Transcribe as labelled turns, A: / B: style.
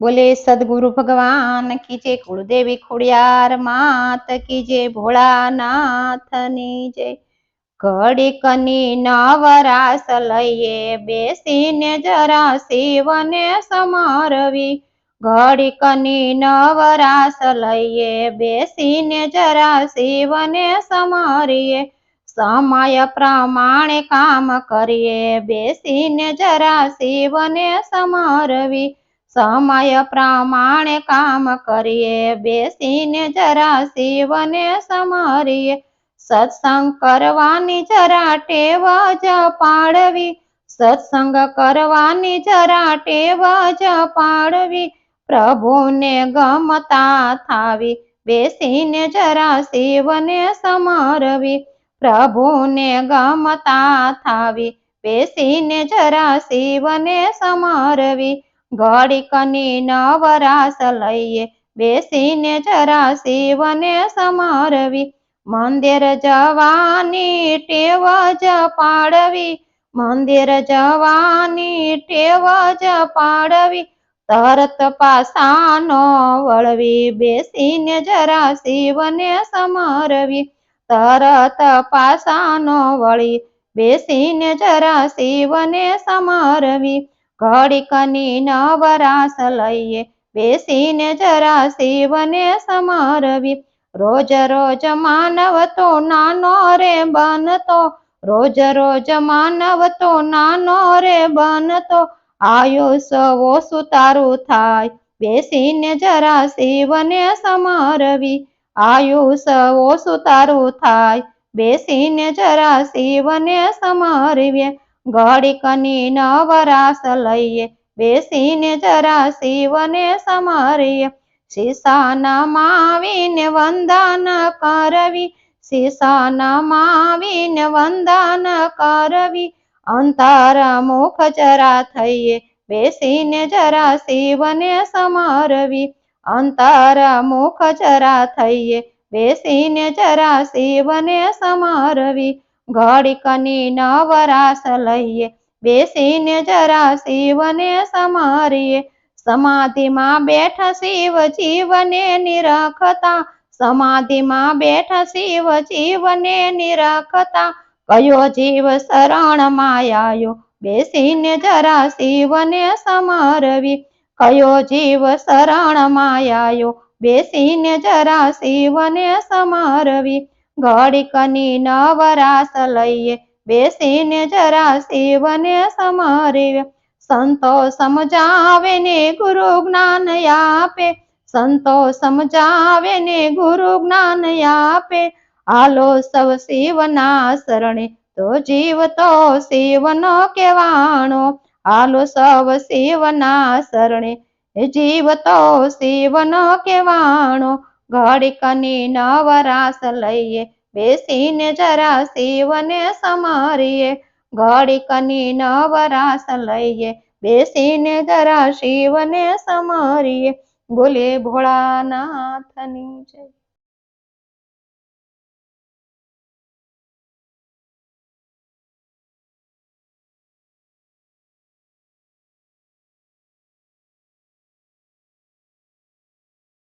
A: બોલે સદગુરુ ભગવાન કી જય કુળદેવી ખોડિયાર માત કી જય ભોળાનાથની જય ઘડીકની નવરાસ લઈએ બેસીને જરા શિવને સમારવી ઘડીકની નવરાસ લઈએ બેસીને જરા શિવને સમારીએ સમય પ્રમાણે કામ કરીએ બેસીને જરા શિવને સમારવી સમય પ્રમાણે કામ કરીએ બેસીને જરા શિવને સમારીએ સત્સંગ કરવાની જરા ટેવ જ પાડવી સત્સંગ કરવાની જરા ટેવ જ પાડવી પ્રભુને ગમતા થાવી બેસીને જરા શિવને સમારવી પ્રભુને ગમતા થાવી બેસીને જરા શિવને સમારવી ઘડીકની નવરાસ લઈએ, બેસીને જરા શિવને સમારવી. મંદિર જવાની ટેવ જ પાડવી, મંદિર જવાની ટેવ જ પાડવી. તરત પાસાનો વળવી, બેસીને જરા શિવને સમારવી. તરત પાસાનો વળી, બેસીને જરા શિવને સમારવી. ઘડીકની નવરાસ લઈએ બેસીને જરા શિવને સમારવી રોજ રોજ માનવ તો નાનો રે બનતો રોજ રોજ માનવ તો નાનો રે બનતો આયુષ ઓછું તારું થાય બેસીને જરા શિવને સમારવી આયુષ ઓછું તારું થાય બેસીને જરા શિવને સમારવીએ ઘડીકની નવરાસ લઈએ બેસીને જરા શિવને સમારીએ શીશાનામાં આવીને વંદન કરવી શીશાનામાં આવીને વંદન કરવી અંતર મુખ જરા થઈએ બેસીને જરા શિવને સમારવી અંતર મુખ જરા થઈએ બેસીને જરા શિવને સમારવી ઘડીકની નવરાસ લઈએ બેસીને જરા શિવને સમારીએ સમાધિમાં બેઠા શિવ જીવને નિરખતા સમાધિમાં બેઠા શિવ જીવને નિરખતા કયો જીવ શરણમાં આવ્યો બેસીને જરા શિવને સમારવી કયો જીવ શરણમાં આવ્યો બેસીને જરા શિવને સમારવી ઘડીકની નવરાસ લઈએ બેસીને જરા શિવને સમારીએ સંતો સમજાવે ને ગુરુ જ્ઞાન આપે સંતો સમજાવે ને ગુરુ જ્ઞાન આપે આલો સવ શિવના શરણે તો જીવ તો શિવનો કેવાણો આલો સવ શિવના શરણે જીવ તો શિવનો કેવાણો ઘડીકની નવરાસ લઈએ બેસીને જરા શિવને સમારીએ ઘડીકની નવરાસ લઈએ બેસીને જરા શિવને સમારીએ બોલે ભોળાનાથની જય